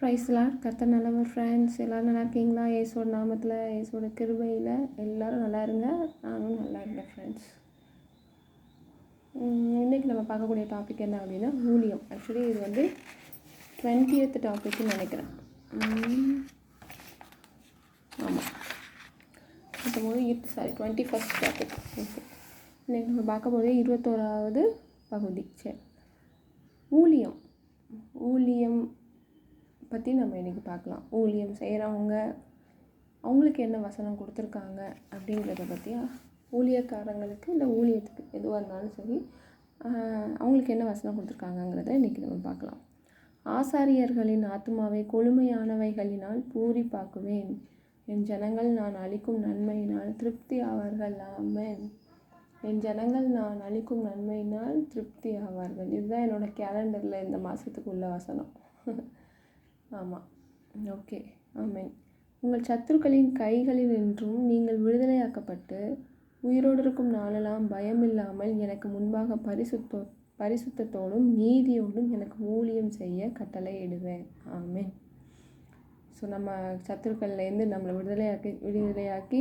ப்ரைஸ்லாம் கத்த நல்லவர் ஃப்ரெண்ட்ஸ் எல்லோரும் நல்லா இருக்கீங்களா? ஏசோட நாமத்தில் ஏசோட கிருபையில் எல்லோரும் நல்லா இருங்க. நானும் நல்லா இருந்தேன் ஃப்ரெண்ட்ஸ் இன்றைக்கி நம்ம பார்க்கக்கூடிய டாபிக் என்ன அப்படின்னா ஊழியம். ஆக்சுவலி இது வந்து டுவெண்ட்டியத் டாபிக்னு நினைக்கிறேன். ஆமாம் பத்தொம்போது sorry twenty first topic okay இன்றைக்கி நம்ம பார்க்க இருபத்தோராவது பகுதி. சரி. ஊழியம். ஊழியம் பற்றி நம்ம இன்றைக்கி பார்க்கலாம். ஊழியம் செய்கிறவங்க அவங்களுக்கு என்ன வசனம் கொடுத்துருக்காங்க அப்படிங்கிறத பற்றியா ஊழியக்காரங்களுக்கு இல்லை ஊழியத்துக்கு எதுவாக இருந்தாலும் சரி அவங்களுக்கு என்ன வசனம் கொடுத்துருக்காங்கங்கிறத இன்றைக்கி நம்ம பார்க்கலாம். ஆசாரியர்களின் ஆத்மாவை கொழுமையானவைகளினால் பூரி பார்க்குவேன் என் ஜனங்கள் நான் அளிக்கும் நன்மையினால் திருப்தி ஆவார்கள். ஆமேன். என் ஜனங்கள் நான் அளிக்கும் நன்மையினால் திருப்தி ஆவார்கள். இதுதான் என்னோடய கேலண்டரில் இந்த மாதத்துக்கு உள்ள வசனம். ஆமாம் ஓகே ஆமேன். உங்கள் சத்துருக்களின் கைகளில் நின்றும் நீங்கள் விடுதலையாக்கப்பட்டு உயிரோடு இருக்கும் நாளெல்லாம் பயமில்லாமல் எனக்கு முன்பாக பரிசுத்தோ பரிசுத்தத்தோடும் நீதியோடும் எனக்கு ஊழியம் செய்ய கட்டளை இடுவேன் ஆமேன். ஸோ நம்ம சத்துருக்கள்லேருந்து நம்மளை விடுதலையாக்கி விடுதலையாக்கி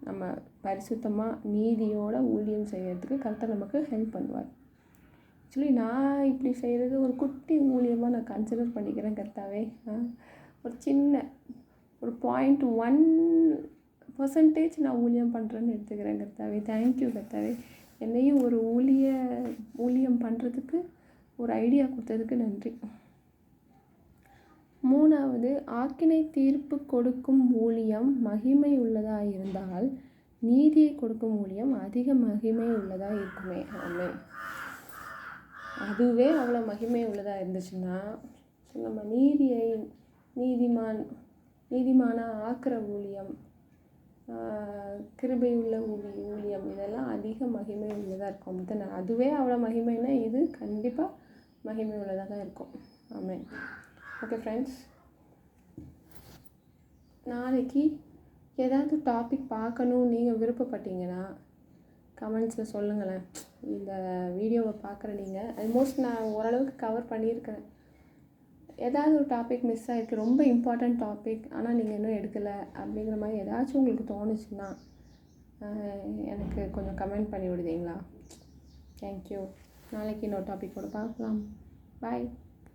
நம்ம பரிசுத்தமாக நீதியோட ஊழியம் செய்கிறதுக்கு கரெக்டாக நமக்கு ஹெல்ப் பண்ணுவார். ஆக்சுவலி நான் இப்படி செய்கிறது ஒரு குட்டி ஊழியமாக நான் கன்சிடர் பண்ணிக்கிறேன் கர்த்தாவே. ஒரு சின்ன ஒரு பாயிண்ட் ஒன் பர்சன்டேஜ் நான் ஊழியம் பண்ணுறேன்னு எடுத்துக்கிறேன் கர்த்தாவே. தேங்க்யூ கர்த்தாவே. என்னையும் ஒரு ஊழிய ஊழியம் பண்ணுறதுக்கு ஒரு ஐடியா கொடுத்ததுக்கு நன்றி. மூணாவது ஆக்கினை தீர்ப்பு கொடுக்கும் ஊழியம் மகிமை உள்ளதாக இருந்தால் நீதியை கொடுக்கும் ஊழியம் அதிக மகிமை உள்ளதாக இருக்குமே. ஆமாம் அதுவே அவ்வளோ மகிமை உள்ளதாக இருந்துச்சுன்னா நம்ம நீதியை நீதிமான் நீதிமானாக ஆக்கிற ஊழியம் கிருபையுள்ள ஊழி ஊழியம் இதெல்லாம் அதிக மகிமை உள்ளதாக இருக்கும். தான் அதுவே அவ்வளோ மகிமைனா இது கண்டிப்பாக மகிமை உள்ளதாக தான் இருக்கும். ஆமாம் ஓகே ஃப்ரெண்ட்ஸ் நாளைக்கு ஏதாவது டாபிக் பார்க்கணும் நீங்கள் விருப்பப்பட்டீங்கன்னா கமெண்ட்ஸில் சொல்லுங்களேன். இந்த வீடியோவை பார்க்குற நீங்கள் ஆல்மோஸ்ட் நான் ஓரளவுக்கு கவர் பண்ணியிருக்கிறேன் ஏதாவது ஒரு டாபிக் மிஸ் ஆகிருக்கு ரொம்ப இம்பார்ட்டண்ட் டாபிக் ஆனால் நீங்கள் இன்னும் எடுக்கலை. அப்படிங்கிற மாதிரி ஏதாச்சும் உங்களுக்கு தோணுச்சுன்னா எனக்கு கொஞ்சம் கமெண்ட் பண்ணி விடுதீங்களா தேங்க்யூ நாளைக்கு இன்னொரு டாபிக் கூட பார்க்கலாம். பாய்